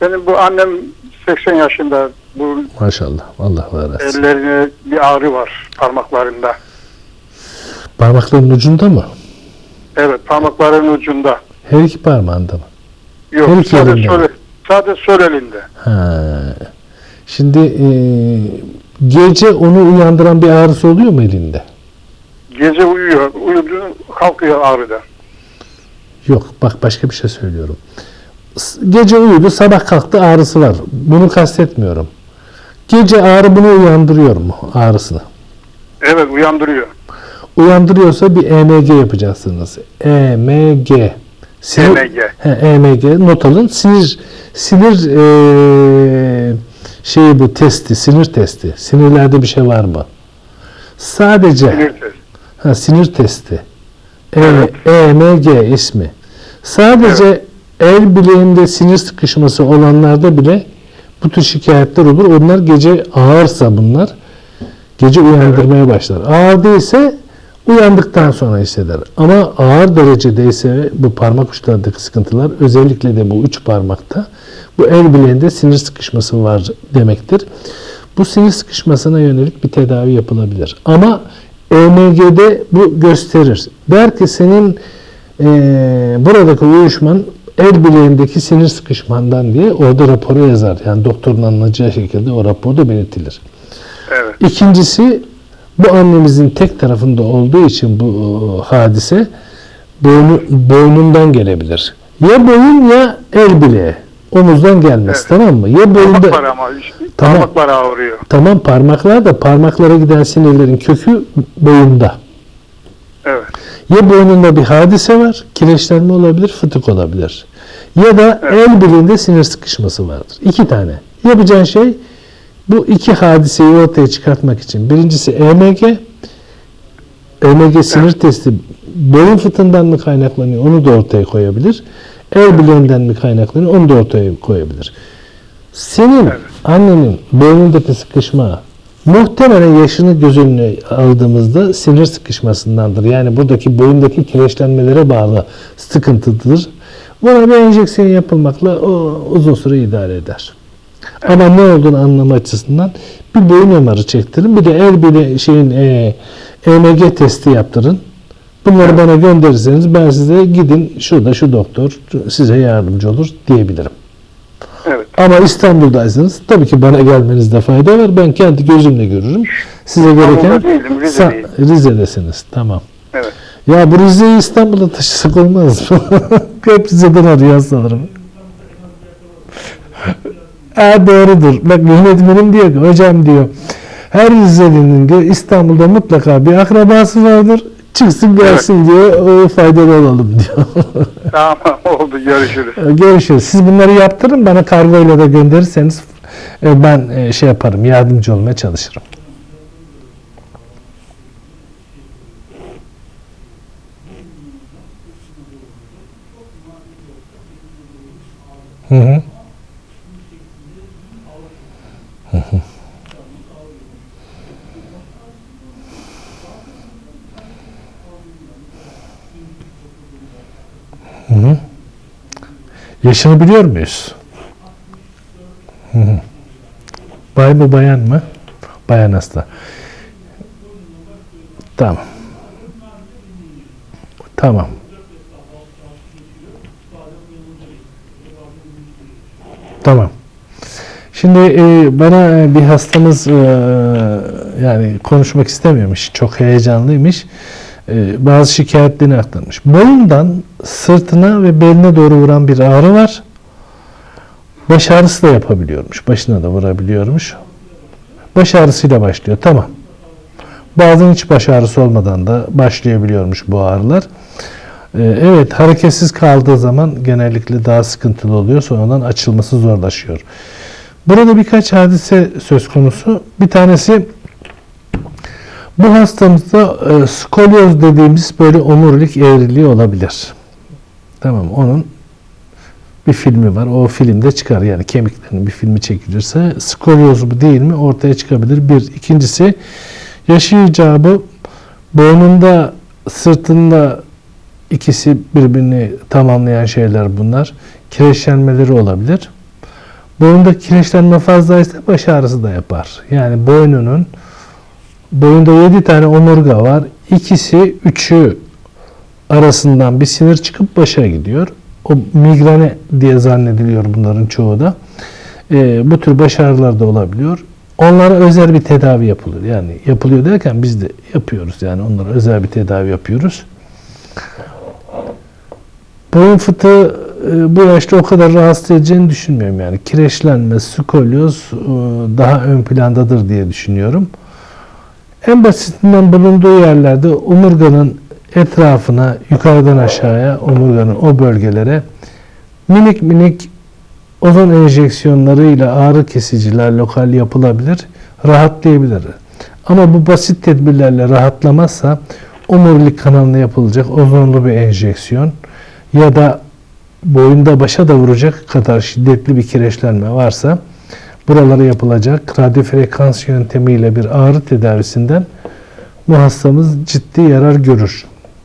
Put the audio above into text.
Benim bu annem 80 yaşında. Bu Maşallah. Allah var etsin. ellerine bir ağrı var parmaklarında. Parmakların ucunda mı? Evet parmakların ucunda. Her iki parmağında mı? Yok Her iki sadece elinde. sol, sadece sol elinde. Ha. Şimdi e, gece onu uyandıran bir ağrısı oluyor mu elinde? Gece uyuyor. Uyudu kalkıyor ağrıdan. Yok bak başka bir şey söylüyorum. Gece uyudu sabah kalktı ağrısı var. Bunu kastetmiyorum. Gece ağrı bunu uyandırıyor mu ağrısını? Evet uyandırıyor. Uyandırıyorsa bir EMG yapacaksınız. EMG. Sinir, EMG. He, EMG not alın. Sinir sinir eee şeyi bu testi, sinir testi. Sinirlerde bir şey var mı? Sadece Sinir testi. Ha, sinir testi. E, Evet. EMG ismi. Sadece el bileğinde sinir sıkışması olanlarda bile bu tür şikayetler olur. Onlar gece ağırsa bunlar gece uyandırmaya başlar. Ağır değilse uyandıktan sonra hisseder. Ama ağır derecedeyse bu parmak uçlarındaki sıkıntılar özellikle de bu üç parmakta bu el bileğinde sinir sıkışması var demektir. Bu sinir sıkışmasına yönelik bir tedavi yapılabilir. Ama EMG'de bu gösterir. Der ki senin eee, buradaki uyuşman el bileğindeki sinir sıkışmandan diye orada raporu yazar. Yani doktorun anlayacağı şekilde o raporda belirtilir. Evet. İkincisi bu annemizin tek tarafında olduğu için bu e, hadise boynu, boynundan gelebilir. Ya boyun ya el bileği. Omuzdan gelmez Evet. tamam mı? Ya boyunda Parmaklar ama işte, Tamam. parmaklar ağrıyor. tamam parmaklar da parmaklara giden sinirlerin kökü boyunda. Evet. Ya boynunda bir hadise var, kireçlenme olabilir, fıtık olabilir. Ya da Evet. el bileğinde sinir sıkışması vardır. İki tane. Yapacağın şey bu iki hadiseyi ortaya çıkartmak için. Birincisi EMG. EMG sinir testi boyun fıtığından mı kaynaklanıyor onu da ortaya koyabilir. El bileğinden mi kaynaklanıyor onu da ortaya koyabilir. Senin Evet. annenin boynundaki sıkışma muhtemelen yaşını göz önüne aldığımızda sinir sıkışmasındandır. Yani buradaki boyundaki kireçlenmelere bağlı sıkıntıdır. Buna bir enjeksiyon yapılmakla o uzun süre idare eder. Ama ne olduğunu anlama açısından bir boyun MR'ı çektirin. Bir de el bile şeyin e, EMG testi yaptırın. Bunları bana gönderirseniz ben size gidin şurada şu doktor size yardımcı olur diyebilirim. Evet. Ama İstanbul'daysanız tabii ki bana gelmenizde fayda var. Ben kendi gözümle görürüm. Size gereken değilim. Sa- Rize'desiniz. Tamam. Evet. Ya bu Rize'yi İstanbul'a taşısak olmaz mı? Hep Rize'den arıyor sanırım. Ha doğrudur. Bak yönetmenim diyor ki hocam diyor her Rize'nin diyor İstanbul'da mutlaka bir akrabası vardır. Çıksın gelsin diyor o faydalı olalım diyor. Tamam oldu görüşürüz. Görüşürüz. Siz bunları yaptırın bana kargoyla da gönderirseniz e, ben e, şey yaparım yardımcı olmaya çalışırım. Hı hı. Hı hı. Hı hı. Yaşını biliyor muyuz? Hı hı. Bay mı bayan mı? Bayan hasta. Tamam. Tamam. Tamam. Şimdi e, bana e, bir hastamız e, yani konuşmak istemiyormuş. Çok heyecanlıymış. E, bazı şikayetlerini aktarmış. Boyundan sırtına ve beline doğru vuran bir ağrı var. Baş ağrısı da yapabiliyormuş. Başına da vurabiliyormuş. Baş ağrısıyla başlıyor. Tamam. Bazen hiç baş ağrısı olmadan da başlayabiliyormuş bu ağrılar. Ee, Evet, hareketsiz kaldığı zaman genellikle daha sıkıntılı oluyor. Sonradan açılması zorlaşıyor. Burada birkaç hadise söz konusu. Bir tanesi bu hastamızda e, skolyoz dediğimiz böyle omurilik eğriliği olabilir. Tamam, onun bir filmi var. O filmde çıkar. Yani kemiklerin bir filmi çekilirse skolyoz mu değil mi ortaya çıkabilir. Bir. İkincisi yaşı icabı boynunda sırtında ikisi birbirini tamamlayan şeyler bunlar. Kireçlenmeleri olabilir. Boyunda kireçlenme fazlaysa baş ağrısı da yapar. Yani boynunun boyunda 7 tane omurga var. İkisi, üçü arasından bir sinir çıkıp başa gidiyor. O migrene diye zannediliyor bunların çoğu da. Ee, bu tür baş ağrıları da olabiliyor. Onlara özel bir tedavi yapılıyor. Yani yapılıyor derken biz de yapıyoruz. Yani onlara özel bir tedavi yapıyoruz. Boyun fıtığı e, bu yaşta o kadar rahatsız edeceğini düşünmüyorum yani. Kireçlenme, skolyoz e, daha ön plandadır diye düşünüyorum. En basitinden bulunduğu yerlerde omurganın etrafına, yukarıdan aşağıya, omurganın o bölgelere minik minik ozon enjeksiyonlarıyla ağrı kesiciler lokal yapılabilir, rahatlayabilir. Ama bu basit tedbirlerle rahatlamazsa omurilik kanalına yapılacak ozonlu bir enjeksiyon ya da boyunda başa da vuracak kadar şiddetli bir kireçlenme varsa buralara yapılacak radyo frekans yöntemiyle bir ağrı tedavisinden bu hastamız ciddi yarar görür.